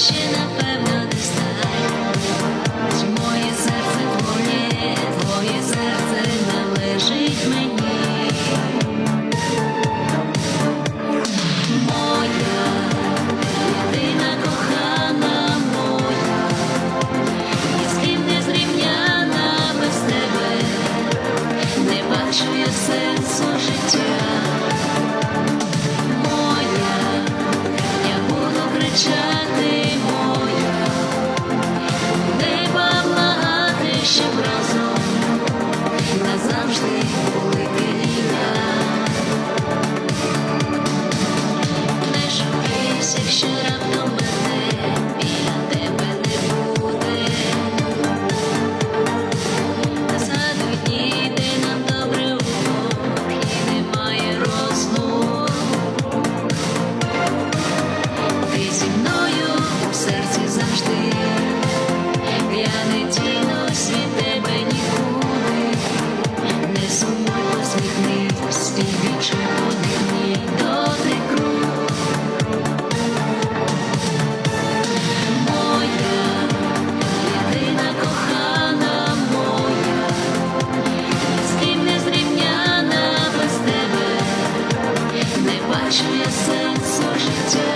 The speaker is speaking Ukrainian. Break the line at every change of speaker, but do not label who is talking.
ще напевно десь так. Моє серце твоє, твоє серце належить мені, моя єдина кохана моя, ні з ким не зрівняна без тебе, не бачу я сенсу життя. Weźmie sercu życie